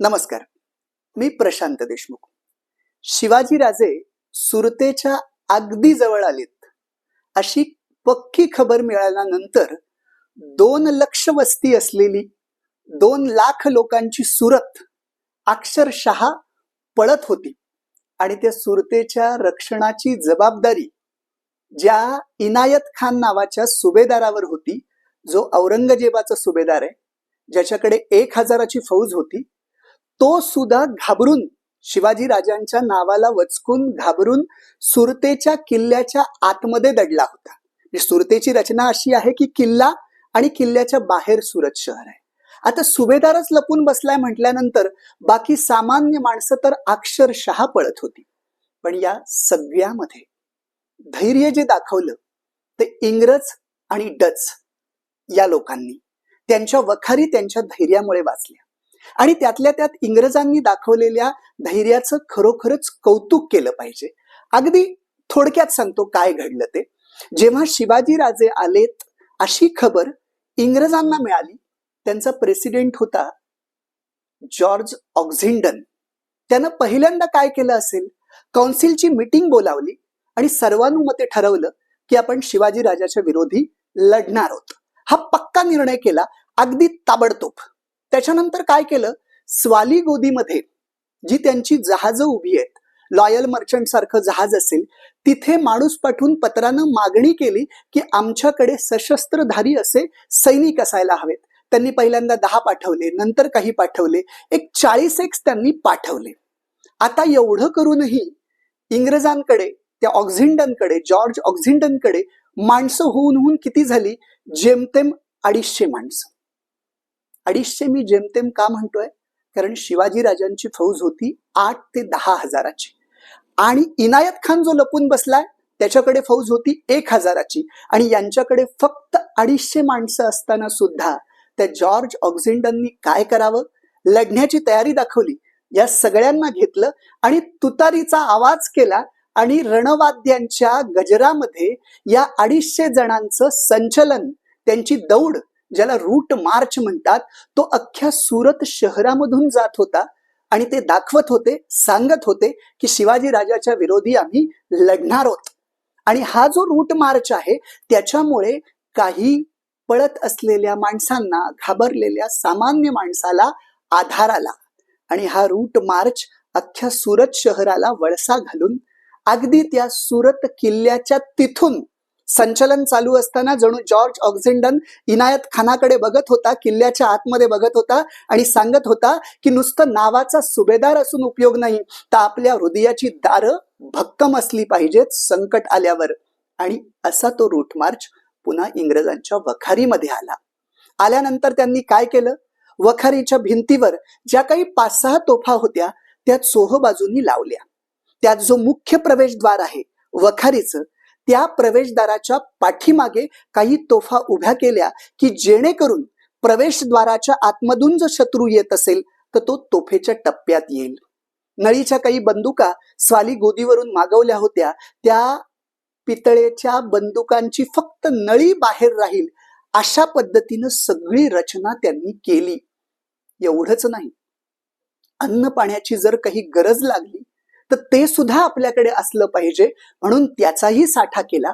नमस्कार. मी प्रशांत देशमुख. शिवाजीराजे सुरतेच्या अगदी जवळ आलेत. अशी पक्की खबर मिळाल्यानंतर दोन लक्ष वस्ती असलेली दोन लाख लोकांची सुरत अक्षरशः पळत होती आणि त्या सुरतेच्या रक्षणाची जबाबदारी ज्या इनायत खान नावाच्या सुभेदारावर होती जो औरंगजेबाचा सुभेदार आहे ज्याच्याकडे एक हजाराची फौज होती तो सुद्धा घाबरून शिवाजी राजांच्या नावाला वचकून घाबरून सुरतेच्या किल्ल्याच्या आतमध्ये दडला होता. म्हणजे सुरतेची रचना अशी आहे की किल्ला आणि किल्ल्याच्या बाहेर सुरत शहर आहे. आता सुभेदारच लपून बसलाय म्हटल्यानंतर बाकी सामान्य माणसं तर अक्षरशः पळत होती. पण या सगळ्यामध्ये धैर्य जे दाखवलं ते इंग्रज आणि डच या लोकांनी त्यांच्या वखारी त्यांच्या धैर्यामुळे वाचल्या. आणि त्यातल्या त्यात इंग्रजांनी दाखवलेल्या धैर्याचं खरोखरच कौतुक केलं पाहिजे. अगदी थोडक्यात सांगतो काय घडलं ते. जेव्हा शिवाजी राजे आलेत अशी खबर इंग्रजांना मिळाली त्यांचा प्रेसिडेंट होता जॉर्ज ऑक्झिंडन. त्यानं पहिल्यांदा काय केलं असेल? कौन्सिलची मीटिंग बोलावली आणि सर्वानुमते ठरवलं की आपण शिवाजी राजाच्या विरोधी लढणार आहोत. हा पक्का निर्णय केला अगदी ताबडतोब. त्याच्यानंतर काय केलं? स्वाली गोदीमध्ये जी त्यांची जहाजं उभी आहेत लॉयल मर्चंट सारखं जहाज असेल तिथे माणूस पाठवून पत्रानं मागणी केली की आमच्याकडे सशस्त्रधारी असे सैनिक असायला हवेत. त्यांनी पहिल्यांदा दहा पाठवले नंतर काही पाठवले एक चाळीस एक त्यांनी पाठवले. आता एवढं करूनही इंग्रजांकडे त्या ऑक्झिंडनकडे जॉर्ज ऑक्झिंडनकडे माणसं होऊन होऊन किती झाली? जेमतेम अडीचशे माणसं. अडीचशे मी जेमतेम का म्हणतोय? कारण शिवाजी राजांची फौज होती आठ ते दहा हजाराची. आणि इनायत खान जो लपून बसलाय त्याच्याकडे फौज होती एक हजाराची. आणि यांच्याकडे फक्त अडीचशे माणसं असताना सुद्धा त्या जॉर्ज ऑक्झिंडननी काय करावं? लढण्याची तयारी दाखवली. या सगळ्यांना घेतलं आणि तुतारीचा आवाज केला आणि रणवाद्यांच्या गजरामध्ये या अडीचशे जणांचं संचलन त्यांची दौड ज्याला रूट मार्च म्हणतात तो अख्ख्या सुरत शहरामधून जात होता आणि ते दाखवत होते सांगत होते की शिवाजी राजाच्या विरोधी आम्ही लढणार आहोत. आणि हा जो रूट मार्च आहे त्याच्यामुळे काही पळत असलेल्या माणसांना घाबरलेल्या सामान्य माणसाला आधार आला. आणि हा रूट मार्च अख्ख्या सुरत शहराला वळसा घालून अगदी त्या सुरत किल्ल्याच्या तिथून संचलन चालू असताना जणू जॉर्ज ऑक्झिंडन इनायत खानाकडे बघत होता किल्ल्याच्या आतमध्ये बघत होता आणि सांगत होता की नुसतं नावाचा सुभेदार असून उपयोग नाही तर आपल्या हृदयाची दारं भक्कम असली पाहिजेत संकट आल्यावर. आणि असा तो रूट मार्च पुन्हा इंग्रजांच्या वखारीमध्ये आला. आल्यानंतर त्यांनी काय केलं? वखारीच्या भिंतीवर ज्या काही पाच सहा तोफा होत्या त्या चोह बाजूनी लावल्या. त्यात जो मुख्य प्रवेशद्वार आहे वखारीचं त्या प्रवेशद्वाराच्या पाठीमागे काही तोफा उभ्या केल्या की जेणेकरून प्रवेशद्वाराच्या आतमधून जर शत्रू येत असेल तर तो तोफेच्या टप्प्यात येईल. नळीच्या काही बंदुका स्वाली गोदीवरून मागवल्या होत्या. त्या पितळेच्या बंदुकांची फक्त नळी बाहेर राहील अशा पद्धतीनं सगळी रचना त्यांनी केली. एवढंच नाही. अन्न पाण्याची जर काही गरज लागली तर ते सुद्धा आपल्याकडे असलं पाहिजे. म्हणून त्याचाही साठा केला.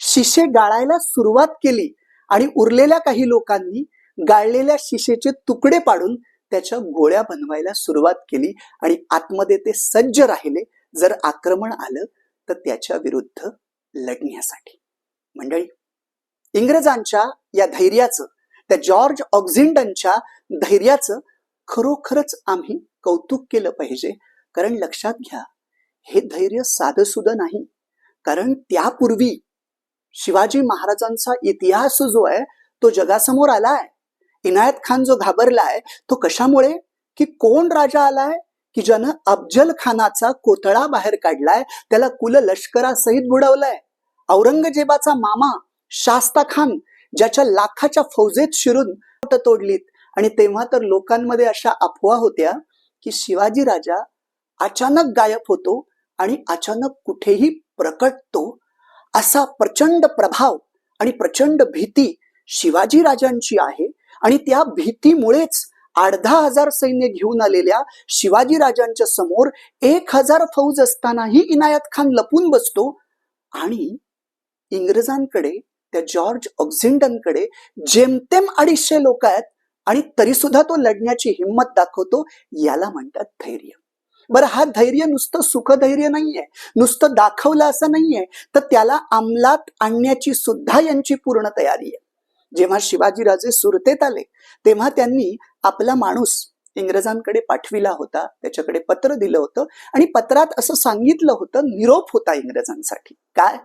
शिशे गाळायला सुरुवात केली आणि उरलेल्या काही लोकांनी गाळलेल्या शिशेचे तुकडे पाडून त्याच्या गोळ्या बनवायला सुरुवात केली आणि आतमध्ये ते सज्ज राहिले. जर आक्रमण आलं तर त्याच्या विरुद्ध लढण्यासाठी. मंडळी इंग्रजांच्या या धैर्याचं त्या जॉर्ज ऑक्झिंडनच्या धैर्याचं खरोखरच आम्ही कौतुक केलं पाहिजे. कारण लक्षात घ्या हे धैर्य साधं सुद्धा नाही. कारण त्यापूर्वी शिवाजी महाराजांचा इतिहास जो आहे तो जगासमोर आलाय. इनायत खान जो घाबरलाय तो कशामुळे? की कोण राजा आलाय? की ज्यानं अफजल खानाचा कोतळा बाहेर काढलाय त्याला कुल लष्करासहित बुडवलाय. औरंगजेबाचा मामा शास्ता खान ज्याच्या लाखाच्या फौजेत शिरून तोडलीत. आणि तेव्हा तर लोकांमध्ये अशा अफवा होत्या की शिवाजी राजा अचानक गायब होतो आणि अचानक कुठेही प्रकटतो असा प्रचंड प्रभाव आणि प्रचंड भीती शिवाजी राजांची आहे. आणि त्या भीतीमुळेच अर्धा हजार सैन्य घेऊन आलेल्या शिवाजी राजांच्या समोर एक हजार फौज असतानाही इनायत खान लपून बसतो आणि इंग्रजांकडे त्या जॉर्ज ऑक्झिंडनकडे जेमतेम अडीचशे लोक आहेत आणि तरी सुद्धा तो लढण्याची हिंमत दाखवतो याला म्हणतात धैर्य. बरं हा धैर्य नुसतं सुखधैर्य नाहीये. नुसतं दाखवलं असं नाहीये. तर त्याला अंमलात आणण्याची सुद्धा यांची पूर्ण तयारी आहे. जेव्हा शिवाजीराजे सुरतेत आले तेव्हा त्यांनी आपला माणूस इंग्रजांकडे पाठविला होता त्याच्याकडे पत्र दिलं होतं आणि पत्रात असं सांगितलं होतं निरोप होता इंग्रजांसाठी. काय?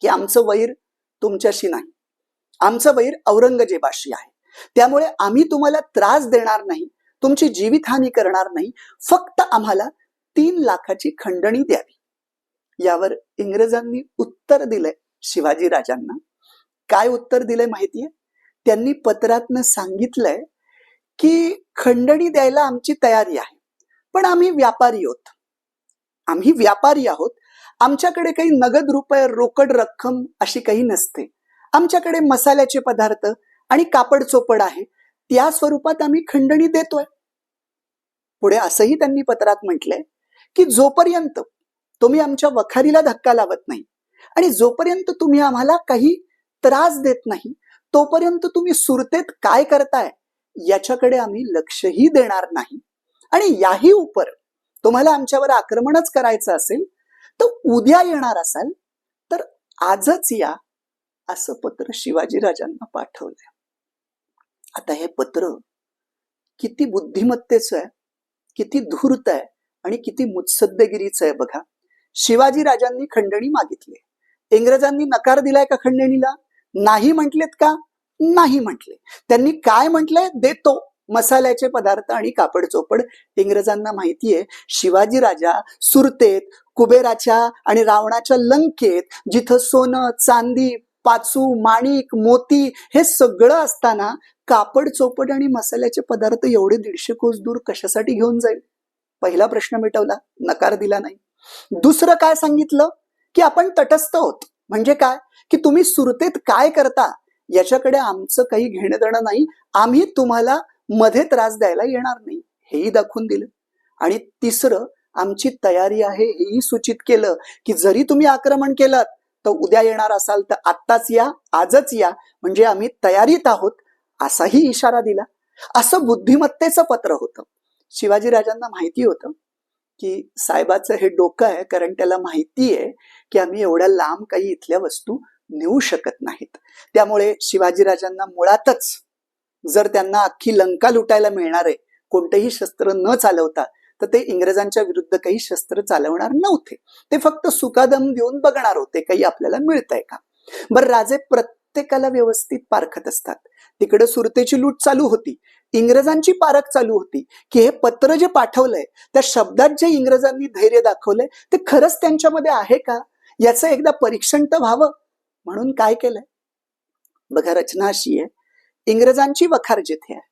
की आमचं वैर तुमच्याशी नाही. आमचं वैर औरंगजेबाशी आहे. त्यामुळे आम्ही तुम्हाला त्रास देणार नाही. तुमची जीवितहानी करणार नाही. फक्त आम्हाला तीन लाखाची खंडणी द्यावी. यावर इंग्रजांनी उत्तर दिलंय शिवाजी राजांना. काय उत्तर दिलंय माहितीये? त्यांनी पत्रातनं सांगितलंय की खंडणी द्यायला आमची तयारी आहे. पण आम्ही व्यापारी आहोत. आम्ही व्यापारी आहोत. आमच्याकडे काही नगद रुपये रोकड रक्कम अशी काही नसते. आमच्याकडे मसाल्याचे पदार्थ आणि कापड चोपड आहे. त्या स्वरूपात आम्ही खंडणी देतोय. पुढे असंही त्यांनी पत्रात म्हटलंय की जोपर्यंत तुम्ही आमच्या वखारीला धक्का लावत नाही आणि जोपर्यंत तुम्ही आम्हाला काही त्रास देत नाही तोपर्यंत तुम्ही सुरतेत काय करताय याच्याकडे आम्ही लक्षही देणार नाही. आणि याही उपर तुम्हाला आमच्यावर आक्रमणच करायचं असेल तर उद्या येणार असाल तर आजच या असं पत्र शिवाजीराजांना पाठवलंय. आता हे पत्र किती बुद्धिमत्तेचं आहे किती धूर्त आहे आणि किती मुत्सद्देगिरीचं आहे बघा. शिवाजी राजांनी खंडणी मागितली. इंग्रजांनी नकार दिलाय का खंडणीला? नाही म्हटलेत का? नाही म्हटले. त्यांनी काय म्हटलंय? देतो. मसाल्याचे पदार्थ आणि कापड चोपड इंग्रजांना माहितीये शिवाजी राजा सुरतेत कुबेराच्या आणि रावणाच्या लंकेत जिथं सोनं चांदी पाचू माणिक मोती हे सगळं असताना कापड चोपड आणि मसाल्याचे पदार्थ एवढे दीडशे कोस दूर कशासाठी घेऊन जाईल? पहिला प्रश्न मिटवला नकार दिला नाही. दुसरं काय सांगितलं? की आपण तटस्थ होत म्हणजे काय? की तुम्ही सुरतेत काय करता? याच्याकडे आमचं काही घेणं देणं नाही. आम्ही तुम्हाला मध्ये त्रास द्यायला येणार नाही. हेही दाखवून दिलं. आणि तिसरं आमची तयारी आहे हेही सूचित केलं की जरी तुम्ही आक्रमण केलं तर उद्या येणार असाल तर आत्ताच या आजच या. म्हणजे आम्ही तयारीत आहोत असाही इशारा दिला. असं बुद्धिमत्तेचं पत्र होतं. शिवाजीराजांना माहिती होतं की साहेबाचं हे डोकं आहे कारण त्याला माहिती आहे की आम्ही एवढ्या लांब काही इथल्या वस्तू नेऊ शकत नाहीत. त्यामुळे शिवाजीराजांना मुळातच जर त्यांना अख्खी लंका लुटायला मिळणार आहे कोणतेही शस्त्र न चालवता तर ते इंग्रजांच्या विरुद्ध काही शस्त्र चालवणार नव्हते. ते फक्त सुकादम देऊन बघणार होते काही आपल्याला मिळतंय का? बरं राजे प्रत्येकाला व्यवस्थित पारखत असतात. तिकडे सुरतेची लूट चालू होती. इंग्रजांची पारख चालू होती. की हे पत्र जे पाठवलंय त्या शब्दात जे इंग्रजांनी धैर्य दाखवलंय ते खरंच त्यांच्यामध्ये आहे का? याचं एकदा परीक्षण तर व्हावं. म्हणून काय केलंय? बघा रचना अशी आहे. इंग्रजांची वखार जिथे आहे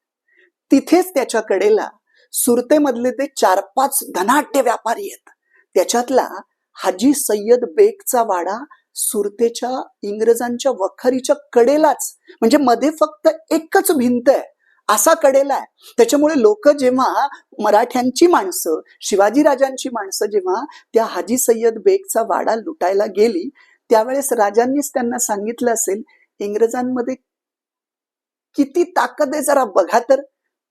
तिथेच त्याच्या कडेला सुरतेमधले ते चार पाच धनाट्य व्यापारी आहेत. त्याच्यातला हाजी सय्यद बेगचा वाडा सुरतेच्या इंग्रजांच्या वखारीच्या कडेलाच. म्हणजे मध्ये फक्त एकच भिंत आहे. असा कडेला आहे. त्याच्यामुळे लोक जेव्हा मराठ्यांची माणसं शिवाजीराजांची माणसं जेव्हा त्या हाजी सय्यद बेगचा वाडा लुटायला गेली त्यावेळेस राजांनीच त्यांना सांगितलं असेल इंग्रजांमध्ये किती ताकद आहे जरा बघा तर.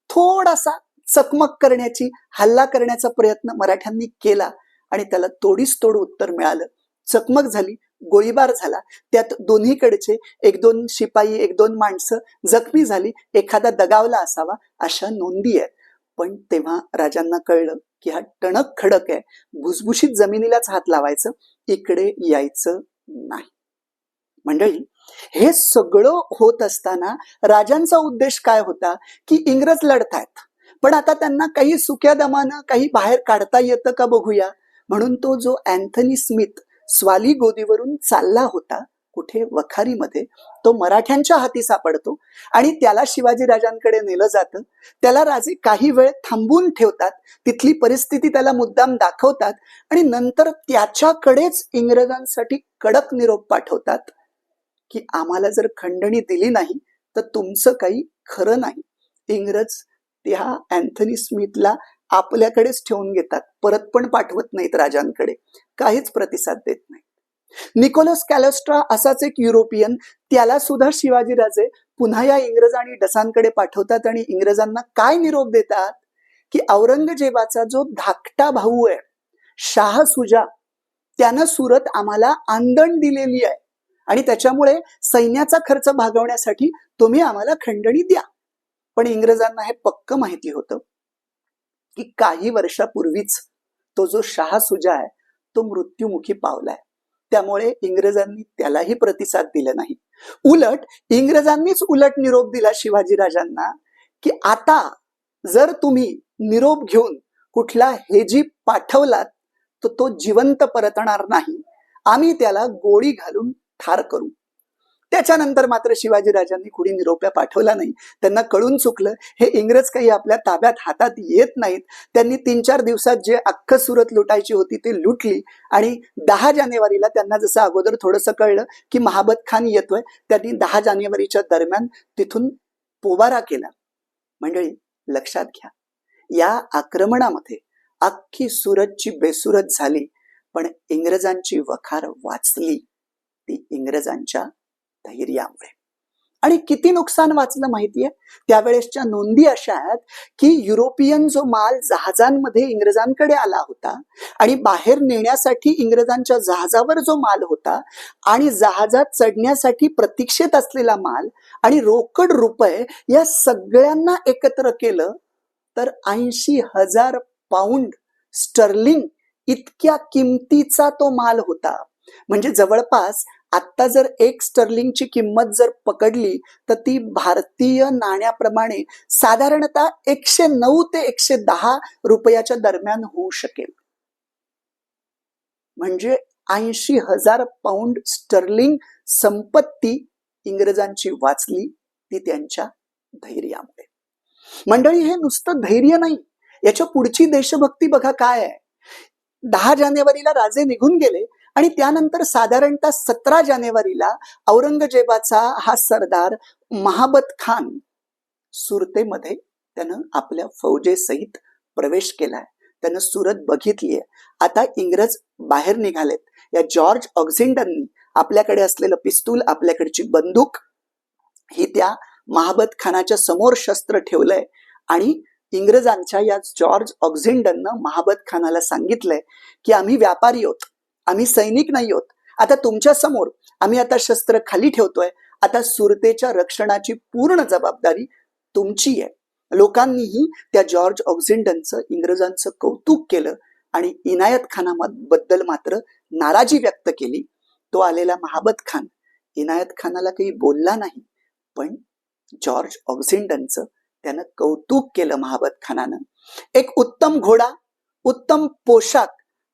थोडासा चकमक करण्याची हल्ला करण्याचा प्रयत्न मराठ्यांनी केला आणि त्याला तोडीस तोड उत्तर मिळालं. चकमक झाली गोळीबार झाला. त्यात दोन्हीकडचे एक दोन शिपाई एक दोन माणसं जखमी झाली एखादा दगावला असावा अशा नोंदी आहेत. पण तेव्हा राजांना कळलं की हा टणक खडक आहे. भुसभुशीत जमिनीलाच हात लावायचं इकडे यायचं नाही. मंडळी हे सगळं होत असताना राजांचा उद्देश काय होता की इंग्रज लढतायत. पण आता त्यांना काही सुक्या दमानं काही बाहेर काढता येतं का बघूया? म्हणून तो जो अँथनी स्मिथ स्वाली गोदीवरून चालला होता कुठे? वखारीमध्ये तो मराठ्यांच्या हाती सापडतो आणि त्याला शिवाजी राजांकडे नेलं जातं. त्याला राजे काही वेळ थांबून ठेवतात तिथली परिस्थिती त्याला मुद्दाम दाखवतात आणि नंतर त्याच्याकडेच इंग्रजांसाठी कडक निरोप पाठवतात की आम्हाला जर खंडणी दिली नाही तर तुमचं काही खरं नाही. इंग्रज त्या अँथनी स्मिथला आपल्याकडेच ठेवून घेतात. परत पण पाठवत नाहीत राजांकडे. काहीच प्रतिसाद देत नाही निकोलस कॅलोस्ट्रा असाच एक युरोपियन त्याला सुद्धा शिवाजीराजे पुन्हा या इंग्रज आणि डसांकडे पाठवतात आणि इंग्रजांना काय निरोप देतात? की औरंगजेबाचा जो धाकटा भाऊ आहे शाह सुजा त्यानं सुरत आम्हाला आंदण दिलेली आहे. आणि त्याच्यामुळे सैन्याचा खर्च भागवण्यासाठी तुम्ही आम्हाला खंडणी द्या. पण इंग्रजांना हे पक्क माहिती होतं की काही वर्षापूर्वीच तो जो शाह सुजा आहे तो मृत्युमुखी पावलाय त्यामुळे इंग्रजांनी त्यालाही प्रतिसाद दिला नाही. उलट इंग्रजांनीच उलट निरोप दिला शिवाजीराजांना की आता जर तुम्ही निरोप घेऊन कुठला हेजी पाठवलात तर तो जिवंत परतणार नाही. आम्ही त्याला गोळी घालून ठार करू. त्याच्यानंतर मात्र शिवाजीराजांनी कुणी निरोप्या पाठवला नाही. त्यांना कळून चुकलं. हे इंग्रज काही आपल्या ताब्यात हातात येत नाहीत. त्यांनी तीन चार दिवसात जे अख्खं सुरत लुटायची होती ती लुटली आणि दहा जानेवारीला त्यांना जसं अगोदर थोडंसं कळलं की महाबत खान येतोय त्यांनी दहा जानेवारीच्या दरम्यान तिथून पोबारा केला. मंडळी लक्षात घ्या. या आक्रमणामध्ये अख्खी सुरतची बेसुरत झाली पण इंग्रजांची वखार वाचली. ती इंग्रजांच्या धैर्यामुळे आणि किती नुकसान वाचलं माहितीये? त्यावेळेसच्या नोंदी अशा आहेत की युरोपियन जो माल जहाजांमध्ये इंग्रजांकडे आला होता आणि बाहेर नेण्यासाठी इंग्रजांच्या जहाजावर जो माल होता आणि जहाजात चढण्यासाठी प्रतीक्षेत असलेला माल आणि रोकड रुपये या सगळ्यांना एकत्र केलं तर ऐंशी हजार पाऊंड स्टर्लिंग इतक्या किमतीचा तो माल होता. म्हणजे जवळपास आत्ता जर एक स्टर्लिंगची किंमत जर पकडली तर ती भारतीय नाण्याप्रमाणे साधारणतः एकशे नऊ ते एकशे दहा रुपयाच्या दरम्यान होऊ शकेल. म्हणजे ऐंशी हजार पाऊंड स्टर्लिंग संपत्ती इंग्रजांची वाचली ती त्यांच्या धैर्यामुळे. मंडळी हे नुसतं धैर्य नाही. याच्या पुढची देशभक्ती बघा काय आहे. दहा जानेवारीला राजे निघून गेले आणि त्यानंतर साधारणतः सतरा जानेवारीला औरंगजेबाचा हा सरदार महाबत खान सुरतेमध्ये त्यानं आपल्या फौजेसहित प्रवेश केलाय. त्यानं सुरत बघितलीये. आता इंग्रज बाहेर निघालेत. या जॉर्ज ऑक्झिंडननी आपल्याकडे असलेलं पिस्तूल आपल्याकडची बंदूक ही त्या महाबत खानाच्या समोर शस्त्र ठेवलंय आणि इंग्रजांच्या या जॉर्ज ऑक्झिंडननं महाबत खानाला सांगितलंय की आम्ही व्यापारी आहोत. आम्ही सैनिक नाही आहोत. आता तुमच्यासमोर आम्ही आता शस्त्र खाली ठेवतोय. आता सुरतेच्या रक्षणाची पूर्ण जबाबदारी तुमची आहे. लोकांनीही त्या जॉर्ज ऑक्झिंडनचं इंग्रजांचं कौतुक केलं आणि इनायत खानाबद्दल मात्र नाराजी व्यक्त केली. तो आलेला महाबत खान. इनायत खानाला काही बोलला नाही पण जॉर्ज ऑक्झिंडनचं त्यानं कौतुक केलं महाबत खानानं. एक उत्तम घोडा उत्तम पोशाख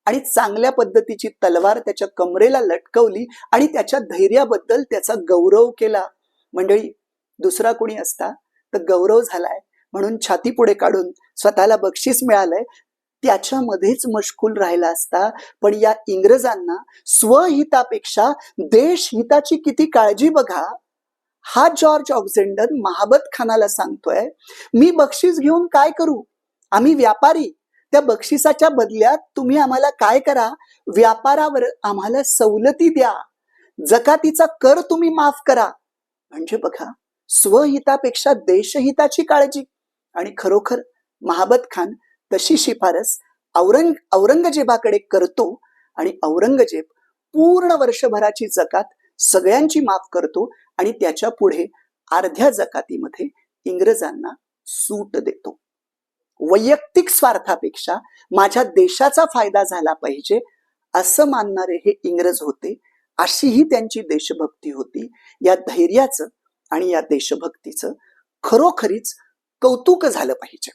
आणि चांगल्या पद्धतीची तलवार त्याच्या कमरेला लटकवली आणि त्याच्या धैर्याबद्दल त्याचा गौरव केला. मंडळी दुसरा कोणी असता तर गौरव झालाय. म्हणून छाती पुढे काढून स्वतःला बक्षीस मिळालंय. त्याच्यामध्येच मशकूल राहिला असता. पण या इंग्रजांना स्वहितापेक्षा देशहिताची किती काळजी बघा. हा जॉर्ज ऑक्झेंडर महाबत खानाला सांगतोय मी बक्षीस घेऊन काय करू? आम्ही व्यापारी त्या बक्षिसाच्या बदल्यात तुम्ही आम्हाला काय करा? व्यापारावर आम्हाला सवलती द्या. जकातीचा कर तुम्ही माफ करा. म्हणजे बघा स्वहितापेक्षा देशहिताची काळजी. आणि खरोखर महाबत खान तशी शिफारस औरंग औरंगजेबाकडे करतो आणि औरंगजेब पूर्ण वर्षभराची जकात सगळ्यांची माफ करतो आणि त्याच्या पुढे अर्ध्या जकातीमध्ये इंग्रजांना सूट देतो. वैयक्तिक स्वार्थापेक्षा माझ्या देशाचा फायदा झाला पाहिजे असं मानणारे हे इंग्रज होते अशीही त्यांची देशभक्ती होती. या धैर्याचं आणि या देशभक्तीचं खरोखरीच कौतुक झालं पाहिजे.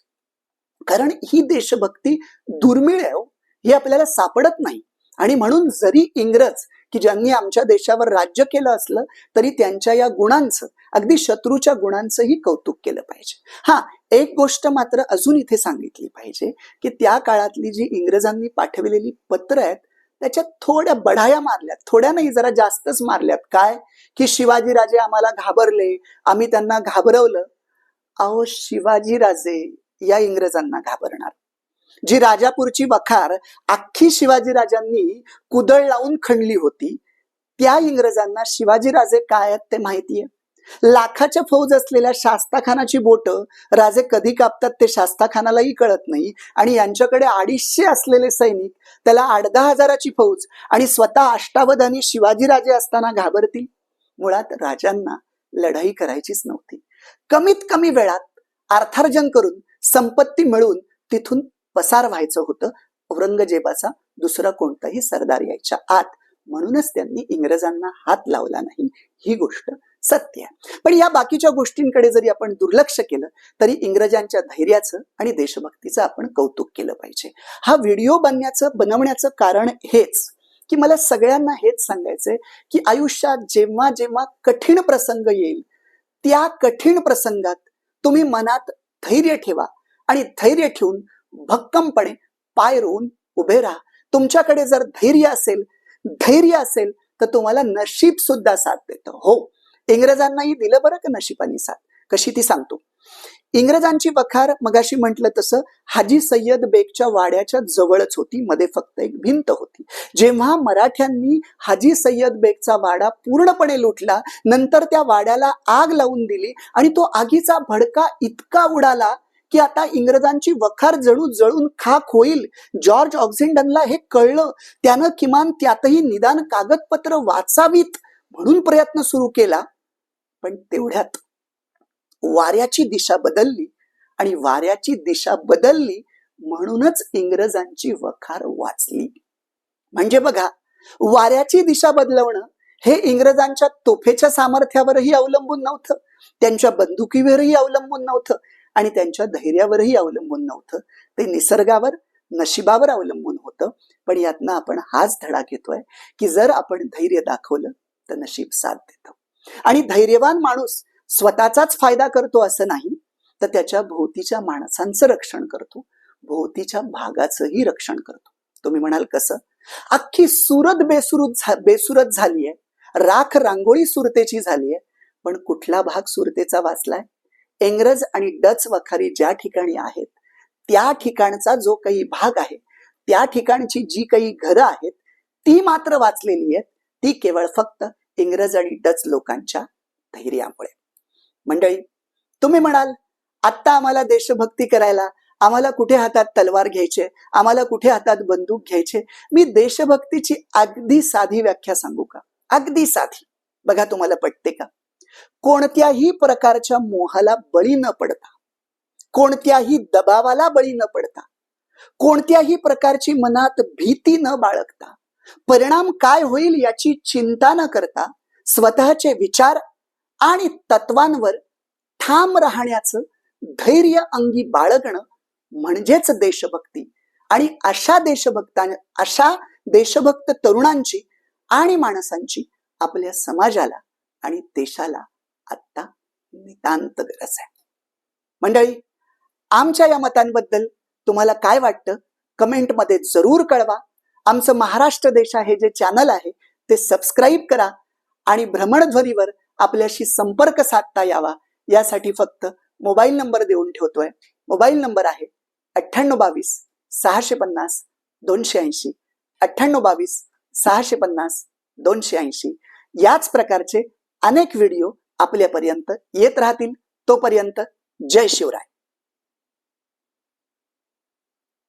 कारण ही देशभक्ती दुर्मिळ आहे हो. ही. आपल्याला सापडत नाही. आणि म्हणून जरी इंग्रज की ज्यांनी आमच्या देशावर राज्य केलं असलं तरी त्यांच्या या गुणांचं अगदी शत्रूच्या गुणांचंही कौतुक केलं पाहिजे. हा एक गोष्ट मात्र अजून इथे सांगितली पाहिजे की त्या काळातली जी इंग्रजांनी पाठवलेली पत्र आहेत त्याच्यात थोड्या बढाया मारल्यात. थोड्या नाही जरा जास्तच मारल्यात. काय? की शिवाजीराजे आम्हाला घाबरले आम्ही त्यांना घाबरवलं. अहो शिवाजीराजे या इंग्रजांना घाबरणार जी राजापूरची वखार अख्खी शिवाजीराजांनी कुदळ लावून खणली होती त्या इंग्रजांना शिवाजीराजे काय आहेत ते माहितीये? लाखाच्या फौज असलेल्या शास्ताखानाची बोट राजे कधी कापतात ते शास्ताखानालाही कळत नाही आणि यांच्याकडे अडीचशे असलेले सैनिक त्याला आठ दहा हजाराची फौज आणि स्वतः अष्टावधानी शिवाजीराजे असताना घाबरतील. मुळात राजांना लढाई करायचीच नव्हती. कमीत कमी वेळात अर्थार्जन करून संपत्ती मिळून तिथून पसार व्हायचं होतं औरंगजेबाचा दुसरा कोणताही सरदार यायच्या आत. म्हणूनच त्यांनी इंग्रजांना हात लावला नाही. ही गोष्ट सत्य आहे. पण या बाकीच्या गोष्टींकडे जरी आपण दुर्लक्ष केलं तरी इंग्रजांच्या धैर्याचं आणि देशभक्तीचं आपण कौतुक केलं पाहिजे. हा व्हिडिओ बनण्याचं बनवण्याचं कारण हेच की मला सगळ्यांना हेच सांगायचंय की आयुष्यात जेव्हा जेव्हा कठीण प्रसंग येईल त्या कठीण प्रसंगात तुम्ही मनात धैर्य ठेवा आणि धैर्य ठेवून भक्कमपणे पाय रोवून उभे राहा. तुमच्याकडे जर धैर्य असेल धैर्य असेल तर तुम्हाला नशीब सुद्धा साथ देतं. हो इंग्रजांनाही दिलं बरं का नशिबानी साथ? कशी ती सांगतो? इंग्रजांची वखार मगाशी म्हटलं तसं हाजी सय्यद बेगच्या वाड्याच्या जवळच होती मध्ये फक्त एक भिंत होती. जेव्हा मराठ्यांनी हाजी सय्यद बेगचा वाडा पूर्णपणे लुटला नंतर त्या वाड्याला आग लावून दिली आणि तो आगीचा भडका इतका उडाला की आता इंग्रजांची वखार जणू जळून खाक होईल. जॉर्ज ऑक्झिंडनला हे कळलं. त्यानं किमान त्यातही निदान कागदपत्र वाचावीत म्हणून प्रयत्न सुरू केला. पण तेवढ्यात वाऱ्याची दिशा बदलली आणि वाऱ्याची दिशा बदलली म्हणूनच इंग्रजांची वखार वाचली. म्हणजे बघा वाऱ्याची दिशा बदलवणं हे इंग्रजांच्या तोफेच्या सामर्थ्यावरही अवलंबून नव्हतं. त्यांच्या बंदुकीवरही अवलंबून नव्हतं. आणि त्यांच्या धैर्यावरही अवलंबून नव्हतं. ते निसर्गावर नशिबावर अवलंबून होतं. पण यातनं आपण हाच धडा घेतोय की जर आपण धैर्य दाखवलं तर नशीब साथ देतं. आणि धैर्यवान माणूस स्वतःचाच फायदा करतो असं नाही तर त्याच्या भोवतीच्या माणसांचं रक्षण करतो. भोवतीच्या भागाचंही रक्षण करतो. तुम्ही म्हणाल कसं? अख्खी सुरत बेसुरत झा बेसुरत झालीये. राख रांगोळी सुरतेची झालीये. पण कुठला भाग सुरतेचा वाचलाय? इंग्रज आणि डच वखारी ज्या ठिकाणी आहेत त्या ठिकाणचा जो काही भाग आहे त्या ठिकाणची जी काही घरं आहेत ती मात्र वाचलेली आहेत. ती केवळ फक्त इंग्रज आणि डच लोकांच्या धैर्यामुळे. मंडळी तुम्ही म्हणाल आत्ता आम्हाला देशभक्ती करायला आम्हाला कुठे हातात तलवार घ्यायचे आम्हाला कुठे हातात बंदूक घ्यायचे? मी देशभक्तीची अगदी साधी व्याख्या सांगू का? अगदी साधी. बघा तुम्हाला पटते का? कोणत्याही प्रकारच्या मोहाला बळी न पडता कोणत्याही दबावाला बळी न पडता कोणत्याही प्रकारची मनात भीती न बाळगता परिणाम काय होईल याची चिंता न करता स्वतःचे विचार आणि तत्वांवर ठाम राहण्याचं धैर्य अंगी बाळगणं म्हणजेच देशभक्ती. आणि अशा देशभक्ता अशा देशभक्त तरुणांची आणि माणसांची आपल्या समाजाला आणि देशाला आत्ता नितांत गरज आहे. मंडळी आमच्या या मतांबद्दल तुम्हाला काय वाटतं? कमेंटमध्ये जरूर कळवा. आमचं महाराष्ट्र देशा हे जे चॅनल आहे ते सबस्क्राईब करा आणि भ्रमणध्वनीवर आपल्याशी संपर्क साधता यावा. यासाठी फक्त मोबाईल नंबर देऊन ठेवतोय. मोबाईल नंबर आहे अठ्ठ्याण्णव बावीस सहाशे पन्नास दोनशे ऐंशी. अठ्ठ्याण्णव बावीस सहाशे पन्नास दोनशे ऐंशी. याच प्रकारचे अनेक व्हिडिओ आपल्यापर्यंत येत राहतील. तोपर्यंत जय शिवराय.